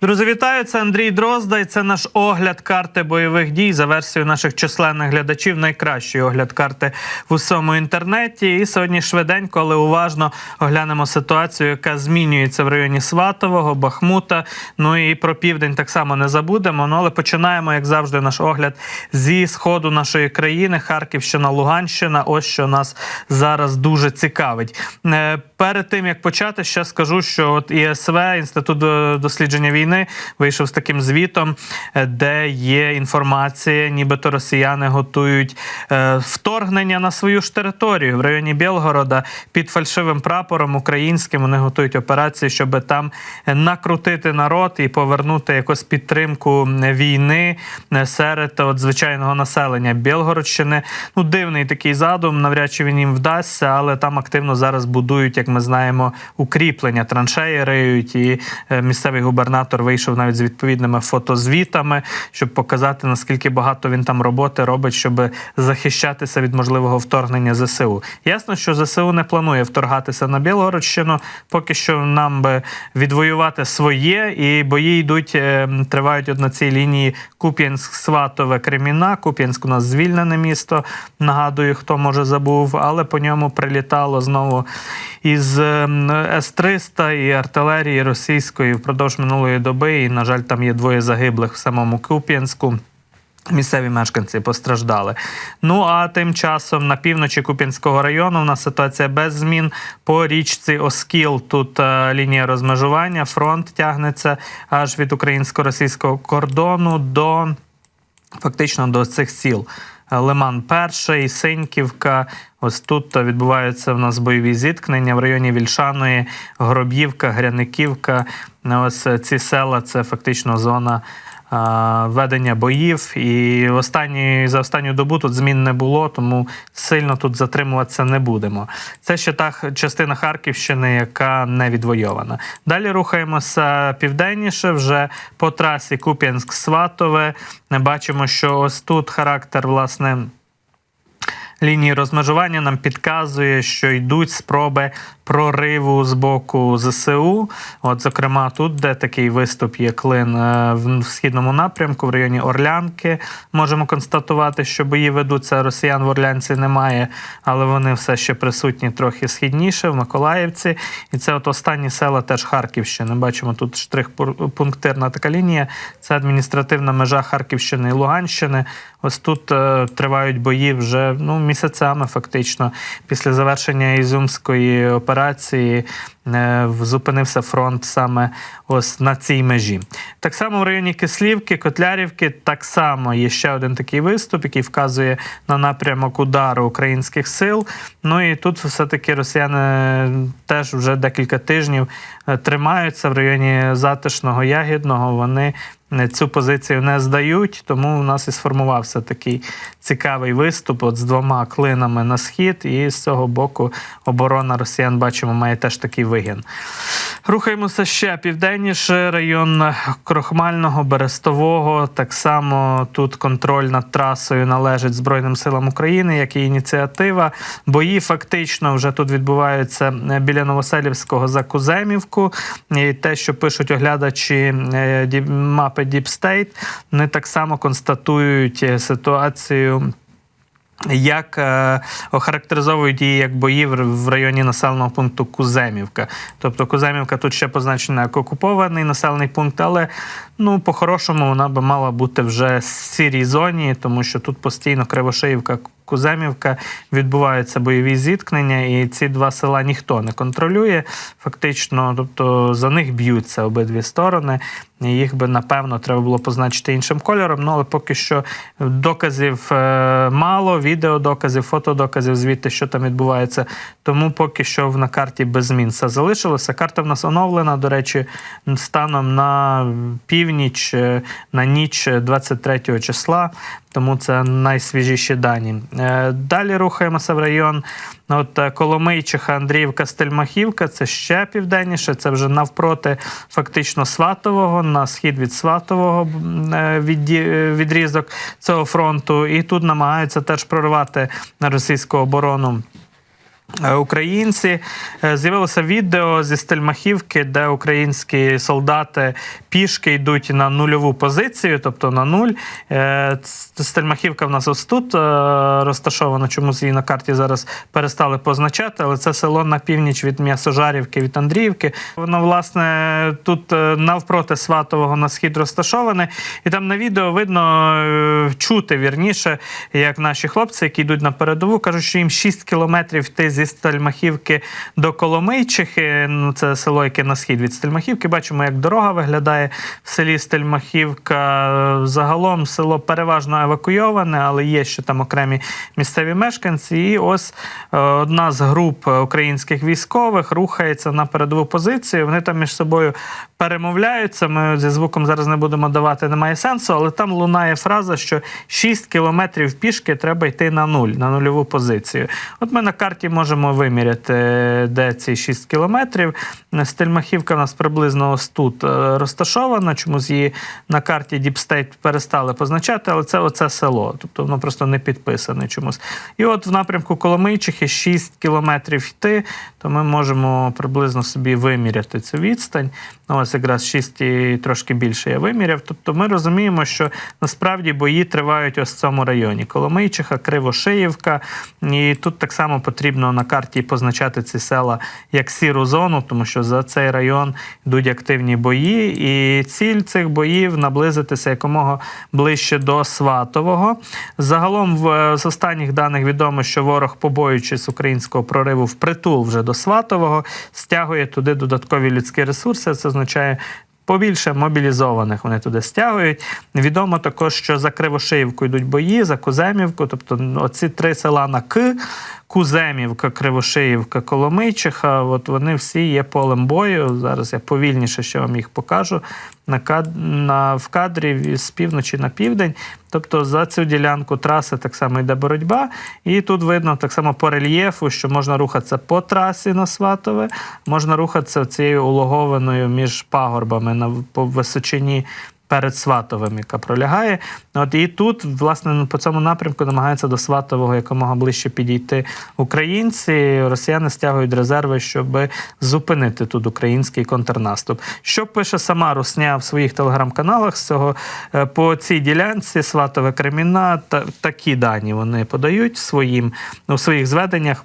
Друзі, вітаю! Це Андрій Дрозда. І це наш огляд карти бойових дій за версією наших численних глядачів. Найкращий огляд карти в усьому інтернеті. І сьогодні швиденько, але уважно оглянемо ситуацію, яка змінюється в районі Сватового, Бахмута. Ну і про південь так само не забудемо. Ну але починаємо, як завжди, наш огляд зі сходу нашої країни. Харківщина, Луганщина. Ось що нас зараз дуже цікавить. Перед тим як почати, ще скажу, що от ІСВ, інститут дослідження війни, вийшов з таким звітом, е, де є інформація, нібито росіяни готують е, вторгнення на свою ж територію в районі Білгорода під фальшивим прапором українським. Вони готують операції, щоб там накрутити народ і повернути якось підтримку війни е, серед от, звичайного населення Білгородщини. Ну, дивний такий задум. Навряд чи він їм вдасться, але там активно зараз будують, як ми знаємо, укріплення, траншеї риють. І е, місцевий губернатор вийшов навіть з відповідними фотозвітами, щоб показати наскільки багато він там роботи робить, щоб захищатися від можливого вторгнення ЗСУ. Ясно, що ЗСУ не планує вторгатися на Білгородщину. Поки що нам би відвоювати своє, і бої йдуть, е, тривають от на цій лінії Куп'янськ, Сватове, Креміна. Куп'янськ у нас звільнене місто. Нагадую, хто може забув, але по ньому прилітало знову із ем, С-300 і артилерії російської впродовж минулої доби. І, на жаль, там є двоє загиблих в самому Куп'янську. Місцеві мешканці постраждали. Ну а тим часом на півночі Куп'янського району у нас ситуація без змін. По річці Оскіл тут е, лінія розмежування, фронт тягнеться аж від українсько-російського кордону до фактично до цих сіл. Лиман Перший, Синьківка. Ось тут відбуваються в нас бойові зіткнення в районі Вільшаної, Гроб'ївка, Гряниківка. Ось ці села це фактично зона ведення боїв. І останні, за останню добу тут змін не було, тому сильно тут затримуватися не будемо. Це ще та частина Харківщини, яка не відвойована. Далі рухаємося південніше, вже по трасі Куп'янськ-Сватове. Бачимо, що ось тут характер, власне лінії розмежування нам підказує, що йдуть спроби прориву з боку ЗСУ. От, зокрема, тут, де такий виступ є клин е, в східному напрямку, в районі Орлянки, можемо констатувати, що бої ведуться. Росіян в Орлянці немає, але вони все ще присутні трохи східніше в Миколаївці. І це от останні села теж Харківщини. Бачимо тут штрих-пунктирна така лінія. Це адміністративна межа Харківщини і Луганщини. Ось тут е, тривають бої вже ну, місяцями, фактично. Після завершення Ізюмської операції е, зупинився фронт саме ось на цій межі. Так само в районі Кислівки, Котлярівки, так само є ще один такий виступ, який вказує на напрямок удару українських сил. Ну і тут все-таки росіяни теж вже декілька тижнів е, тримаються в районі затишного ягідного. Вони е, цю позицію не здають, тому у нас і сформувався такий цікавий виступ от з двома клинами на схід, і з цього боку оборона росіян бачимо має теж такий вигін. Рухаємося ще південніше, район Крохмального, Берестового. Так само тут контроль над трасою належить Збройним силам України, як і ініціатива. Бої фактично вже тут відбуваються біля Новоселівського за Куземівку. І те, що пишуть оглядачі е, мапи Deep State, вони так само констатують е, ситуацію. Як е, охарактеризовують її як бої в, районі населеного пункту Куземівка. Тобто Куземівка тут ще позначена як окупований населений пункт, але ну по-хорошому вона би мала бути вже в сірій зоні, тому що тут постійно Кривошиївка, Куземівка відбуваються бойові зіткнення, і ці два села ніхто не контролює. Фактично, тобто за них б'ються обидві сторони. Їх би напевно треба було позначити іншим кольором. Ну але поки що доказів е, мало, відеодоказів, фотодоказів звідти, що там відбувається. Тому поки що на карті без змін все залишилося. Карта в нас оновлена. До речі, станом на північ, е, на ніч 23 числа. Тому це найсвіжіші дані. Е, Далі рухаємося в район. От е, Коломийчиха, Андріївка, Стельмахівка це ще південніше. Це вже навпроти фактично Сватового, на схід від Сватового е, відрізок цього фронту. І тут намагаються теж прорвати російську оборону Українці Е, з'явилося відео зі Стельмахівки, де українські солдати пішки йдуть на нульову позицію, тобто на нуль. Е, Стельмахівка в нас ось тут е, розташована. Чомусь її на карті зараз перестали позначати, але це село на північ від М'ясожарівки, від Андріївки. Воно, власне, тут е, навпроти Сватового на схід розташоване. І там на відео видно е, чути вірніше, як наші хлопці, які йдуть на передову, кажуть, що їм 6 кілометрів йти зі Стельмахівки до Коломийчихи. Ну, це село, яке на схід від Стельмахівки. Бачимо, як дорога виглядає в селі Стельмахівка. Е, Загалом село переважно евакуйоване, але є ще там окремі місцеві мешканці. І ось е, одна з груп українських військових рухається на передову позицію. Вони там між собою перемовляються. Ми зі звуком зараз не будемо давати, немає сенсу, але там лунає фраза, що 6 кілометрів пішки треба йти на нуль, на нульову позицію. От ми на карті можемо виміряти, де ці 6 кілометрів. Стельмахівка у нас приблизно ось тут е, розташована. Чомусь її на карті Діпстейт перестали позначати, але це оце село. Тобто воно просто не підписане чомусь. І от в напрямку Коломийчихи 6 кілометрів йти, то ми можемо приблизно собі виміряти цю відстань. Ну, ось якраз 6 і трошки більше я виміряв. Тобто ми розуміємо, що насправді бої тривають ось в цьому районі. Коломийчиха, Кривошиївка. І тут так само потрібно на карті позначати ці села як сіру зону, тому що за цей район йдуть активні бої. І ціль цих боїв наблизитися якомога ближче до Сватового. Загалом, в, з останніх даних відомо, що ворог, побоюючись українського прориву в притул вже до Сватового, стягує туди додаткові людські ресурси. Це означає. Побільше мобілізованих вони туди стягують. Відомо також, що за Кривошиївку йдуть бої, за Куземівку, тобто оці три села на К, Куземівка, Кривошиївка, Коломийчиха, от вони всі є полем бою. Зараз я повільніше ще вам їх покажу на на... в кадрі з півночі на південь. Тобто за цю ділянку траси так само йде боротьба. І тут видно так само по рельєфу, що можна рухатися по трасі на Сватове, можна рухатися цією улогованою між пагорбами на по височині. Перед Сватовим, яка пролягає. От і тут, власне, по цьому напрямку намагаються до Сватового якомога ближче підійти українці. Росіяни стягують резерви, щоб зупинити тут український контрнаступ. Що пише сама Русня в своїх телеграм-каналах з цього Е, по цій ділянці Сватове Креміна та такі дані вони подають своїм у своїх зведеннях.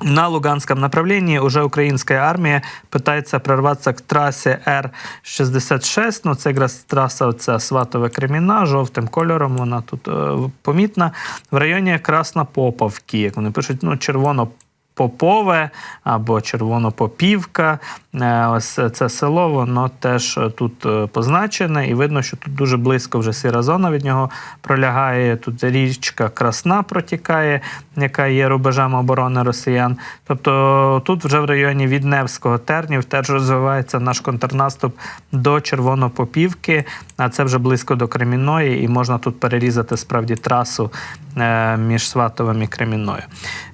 На Луганском направлении уже украинская армия пытается прорваться к трасі Р-66. Ну, це якраз траса оця Сватове Креміна, жовтим кольором вона тут е, помітна. В районі Краснопоповки, як вони пишуть, ну, червоно. Попове або Червонопопівка. Е, Ось це село, воно теж тут е, позначене, і видно, що тут дуже близько вже сіра зона від нього пролягає. Тут річка Красна протікає, яка є рубежем оборони росіян. Тобто тут вже в районі від Невського тернів теж розвивається наш контрнаступ до Червонопопівки, а це вже близько до Кремінної, і можна тут перерізати справді трасу е, між Сватовим і Кремінною.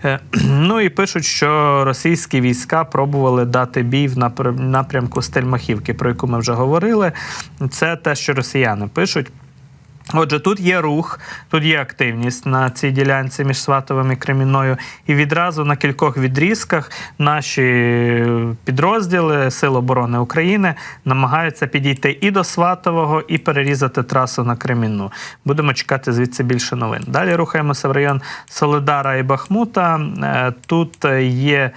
Е, Ну і пишуть, що російські війська пробували дати бій в напр- напрямку Стельмахівки, про яку ми вже говорили. Це те, що росіяни пишуть. Отже, тут є рух, тут є активність на цій ділянці між Сватовим і Кремінною. І відразу на кількох відрізках наші підрозділи Сил оборони України намагаються підійти і до Сватового, і перерізати трасу на Кремінну. Будемо чекати звідси більше новин. Далі рухаємося в район Солидара і Бахмута. Е, Тут є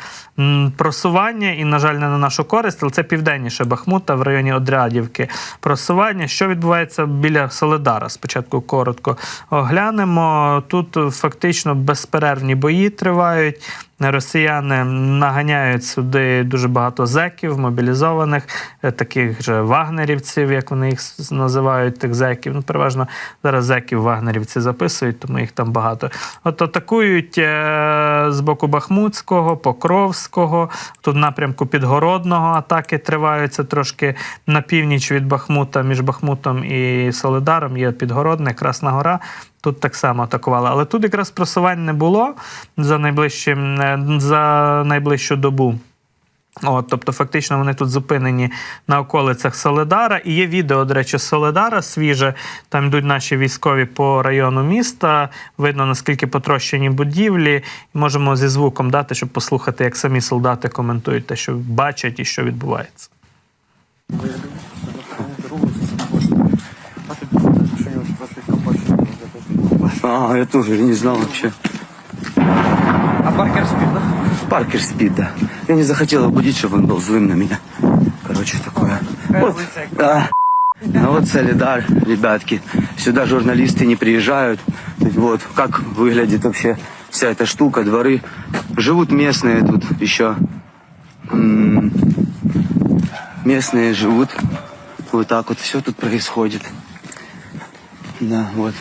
просування, і, на жаль, не на нашу користь, але це південніше Бахмута в районі Одрядівки. Просування. Що відбувається біля Солидара? Спочатку коротко оглянемо. Тут фактично безперервні бої тривають. Росіяни наганяють сюди дуже багато зеків, мобілізованих, е, таких же вагнерівців, як вони їх називають, тих зеків. Ну, переважно зараз зеків вагнерівці записують, тому їх там багато. От атакують е, з боку Бахмутського, Покровського, тут напрямку Підгородного атаки триваються трошки на північ від Бахмута, між Бахмутом і Солидаром є Підгородне, Красна Гора. Тут так само атакували. Але тут якраз просувань не було за найближчим е, за найближчу добу. От, тобто, фактично, вони тут зупинені на околицях Соледара. І є відео, до речі, Соледара свіже. Там йдуть наші військові по району міста. Видно, наскільки потрощені будівлі. Можемо зі звуком дати, щоб послухати, як самі солдати коментують те, що бачать і що відбувається. А, я тоже не знал вообще. А Паркер спит, да? Паркер спит, да. Я не захотел его будить, чтобы он был злым на меня. Короче, такое. Вот, да. Ну вот Солидар, ребятки. Сюда журналисты не приезжают. Вот, как выглядит вообще вся эта штука, дворы. Живут местные тут еще. М, Местные живут. Вот так вот все тут происходит. Да, вот.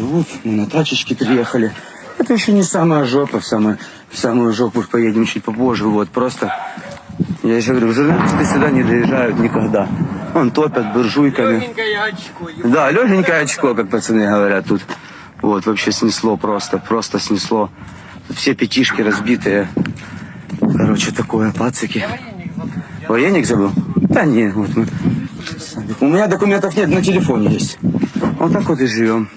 Живут, мы на тачечке приехали. Это еще не самая жопа, в самую, в самую жопу поедем чуть попозже. Вот, просто, я еще говорю, журналисты сюда не доезжают никогда. Вон топят буржуйками. Легенькое очко. Да, легенькое очко, как пацаны говорят тут. Вот, вообще снесло просто, просто снесло. Все пятишки разбитые. Короче, такое, пацики. Военник забыл? Да не, вот мы. У меня документов нет, на телефоне есть. Вот так вот и живем.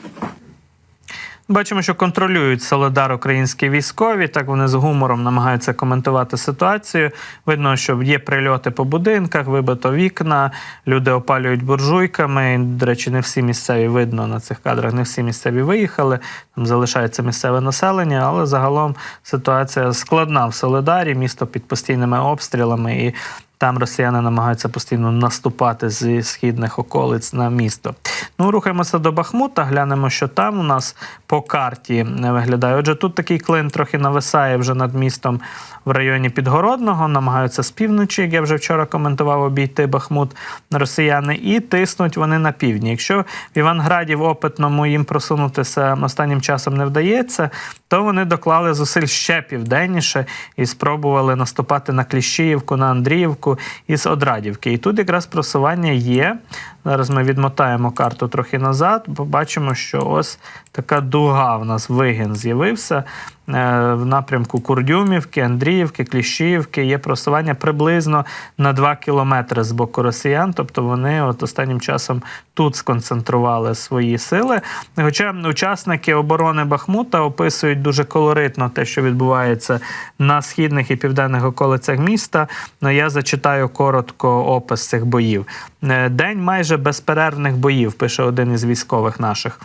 Бачимо, що контролюють Соледар українські військові. Так вони з гумором намагаються коментувати ситуацію. Видно, що є прильоти по будинках, вибито вікна, люди опалюють буржуйками. До речі, не всі місцеві видно на цих кадрах, не всі місцеві виїхали. Там залишається місцеве населення, але загалом ситуація складна в Соледарі, місто під постійними обстрілами і. Там росіяни намагаються постійно наступати зі східних околиць на місто. Ну, рухаємося до Бахмута, глянемо, що там у нас по карті виглядає. Отже, тут такий клин трохи нависає вже над містом в районі Підгородного. Намагаються з півночі, як я вже вчора коментував, обійти Бахмут росіяни, і тиснуть вони на півдні. Якщо в Іванграді в опитному їм просунутися останнім часом не вдається, то вони доклали зусиль ще південніше і спробували наступати на Кліщіївку, на Андріївку із Одрадівки. І тут якраз просування є. Зараз ми відмотаємо карту трохи назад. Побачимо, що ось така дуга в нас вигін з'явився в напрямку Курдюмівки, Андріївки, Кліщіївки. Є просування приблизно на 2 кілометри з боку росіян. Тобто вони от останнім часом тут сконцентрували свої сили. Хоча учасники оборони Бахмута описують дуже колоритно те, що відбувається на східних і південних околицях міста. Ну я зачитаю коротко опис цих боїв. Е, День майже безперервних боїв, пише один із військових наших.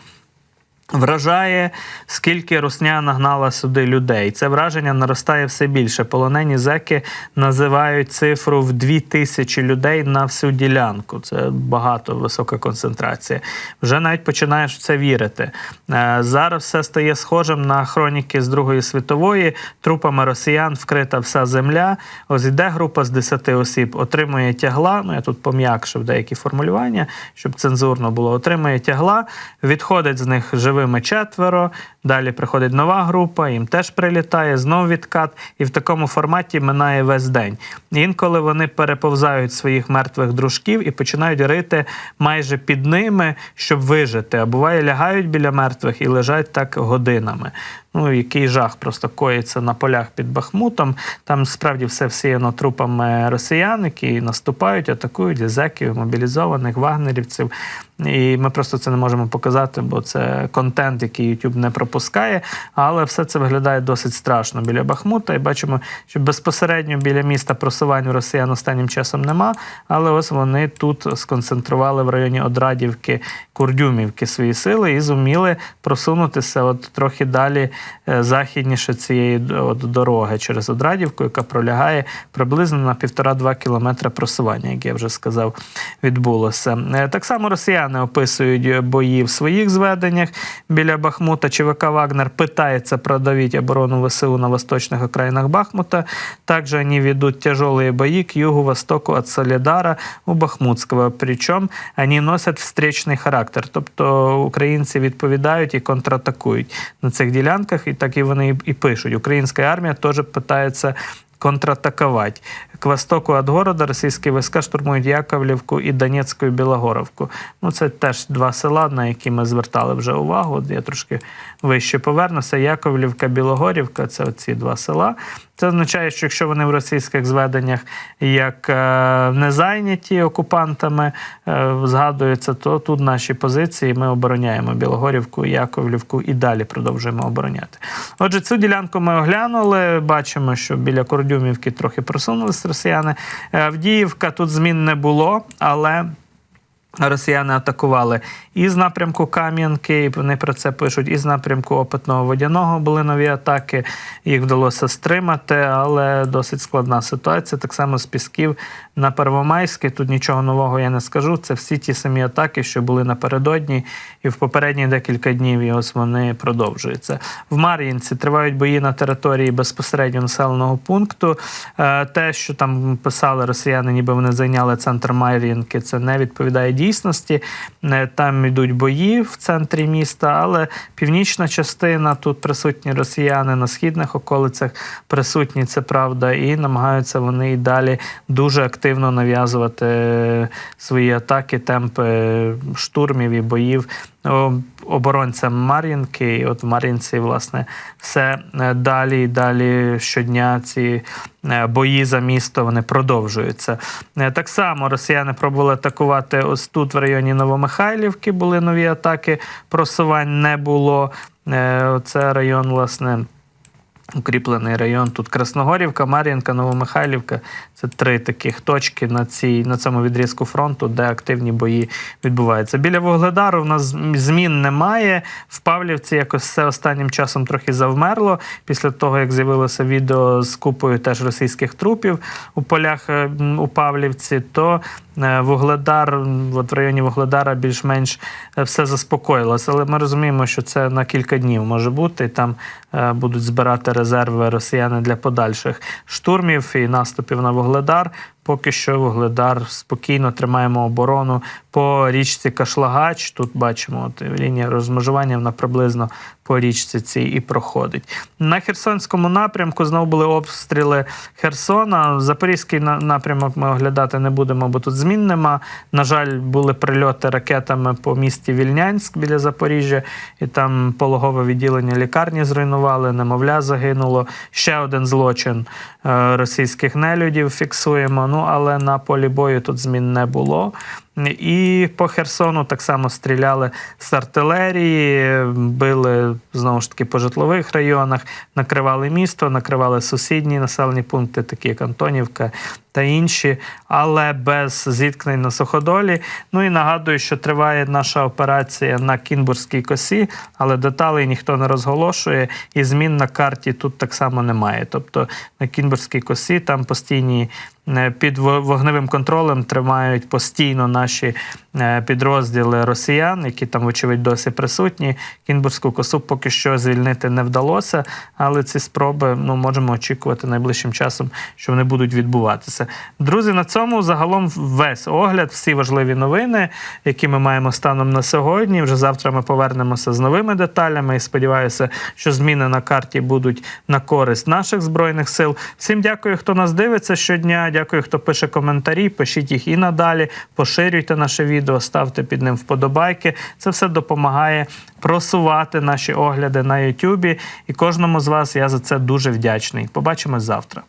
Вражає, скільки русня нагнала сюди людей. Це враження наростає все більше. Полонені зеки називають цифру в дві тисячі людей на всю ділянку. Це багато висока концентрація. Вже навіть починаєш в це вірити. Е, Зараз все стає схожим на хроніки з Другої світової. Трупами росіян вкрита вся земля. Ось іде група з 10 осіб, отримує тягла. Ну я тут пом'якшив деякі формулювання, щоб цензурно було. Отримує тягла, відходить з них живими четверо. Далі приходить нова група, їм теж прилітає, знов відкат, і в такому форматі минає весь день. Інколи вони переповзають своїх мертвих дружків і починають рити майже під ними, щоб вижити. А буває, лягають біля мертвих і лежать так годинами. Ну, який жах просто коїться на полях під Бахмутом. Там справді все всіяно трупами росіян, які наступають, атакують зеків, мобілізованих, вагнерівців. І ми просто це не можемо показати, бо це контент, який YouTube не пропускає. Але все це виглядає досить страшно біля Бахмута. І бачимо, що безпосередньо біля міста просувань росіян останнім часом нема. Але ось вони тут сконцентрували в районі Одрадівки, Курдюмівки свої сили і зуміли просунутися от трохи далі е, західніше цієї от дороги через Одрадівку, яка пролягає приблизно на півтора-два кілометри просування, як я вже сказав, відбулося. Е, Так само росіяни описують бої в своїх зведеннях біля Бахмута. ЧВК Вагнер пытается продавить оборону ВСУ на восточных окраинах Бахмута. Также они ведут тяжелые бои к югу-востоку от Солидара у Бахмутського. Причому вони носять встречний характер. Тобто українці відповідають і контратакують на цих ділянках, і так і вони і пишуть. Українська армія теж питається контратакувати. К востоку від города російські війська штурмують Яковлівку і Донецьку і Білогоровку. Ну, це теж два села, на які ми звертали вже увагу. Я трошки вище повернуся. Яковлівка, Білогорівка це оці два села. Це означає, що якщо вони в російських зведеннях як е, не зайняті окупантами, е, згадується, то тут наші позиції ми обороняємо Білогорівку, Яковлівку і далі продовжуємо обороняти. Отже, цю ділянку ми оглянули. Бачимо, що біля Кордюмівки трохи просунулись росіяни. Е, Авдіївка тут змін не було, але. Росіяни атакували і з напрямку Кам'янки, вони про це пишуть, і з напрямку Опитного Водяного були нові атаки. Їх вдалося стримати, але досить складна ситуація. Так само з Пісків на Первомайське. Тут нічого нового я не скажу. Це всі ті самі атаки, що були напередодні, і в попередні декілька днів. І ось вони продовжуються. В Мар'їнці тривають бої на території безпосередньо населеного пункту. Е, Те, що там писали росіяни, ніби вони зайняли центр Мар'їнки, це не відповідає дійсності. Е, Там йдуть бої в центрі міста, але північна частина тут присутні росіяни на східних околицях присутні, це правда, і намагаються вони і далі дуже активно нав'язувати е, свої атаки, темпи штурмів і боїв о, оборонцям Мар'їнки. І от в Мар'їнці, власне, все е, далі і далі щодня ці е, бої за місто вони продовжуються. Е, Так само росіяни пробували атакувати ось тут, в районі Новомихайлівки, були нові атаки, просувань не було. Це район, власне. Укріплений район. Тут Красногорівка, Мар'їнка, Новомихайлівка. Це три таких точки на, цій, на цьому відрізку фронту, де активні бої відбуваються. Біля Вугледару в нас змін немає. В Павлівці якось все останнім часом трохи завмерло. Після того, як з'явилося відео з купою теж російських трупів у полях е, у Павлівці, то е, Вугледар, от в районі Вугледара більш-менш е, все заспокоїлося. Але ми розуміємо, що це на кілька днів може бути. І там будуть збирати резерви росіяни для подальших штурмів і наступів на Вугледар. Поки що Вугледар спокійно тримаємо оборону по річці Кашлагач. Тут бачимо от, лінія розмежування вона приблизно по річці цій і проходить. На Херсонському напрямку знову були обстріли Херсона. Запорізький напрямок ми оглядати не будемо, бо тут змін нема. На жаль, були прильоти ракетами по місті Вільнянськ біля Запоріжжя, і там пологове відділення лікарні зруйнували, немовля загинуло. Ще один злочин е, російських нелюдів фіксуємо. Ну але на полі бою тут змін не було. І по Херсону так само стріляли з артилерії, били знову ж таки по житлових районах, накривали місто, накривали сусідні населені пункти, такі як Антонівка та інші, але без зіткнень на суходолі. Ну і нагадую, що триває наша операція на Кінбурзькій косі, але деталей ніхто не розголошує, і змін на карті тут так само немає. Тобто на Кінбурзькій косі там постійні е, під вогневим контролем тримають постійно наші е, підрозділи росіян, які там, вочевидь, досі присутні. Кінбурзьку косу поки що звільнити не вдалося, але ці спроби ну, можемо очікувати найближчим часом, що вони будуть відбуватися. Друзі, на цьому загалом весь огляд, всі важливі новини, які ми маємо станом на сьогодні. Вже завтра ми повернемося з новими деталями і сподіваюся, що зміни на карті будуть на користь наших збройних сил. Всім дякую, хто нас дивиться щодня. Дякую, хто пише коментарі. Пишіть їх і надалі. Поширюйте наше відео, ставте під ним вподобайки. Це все допомагає просувати наші огляди на Ютубі. І кожному з вас я за це дуже вдячний. Побачимось завтра.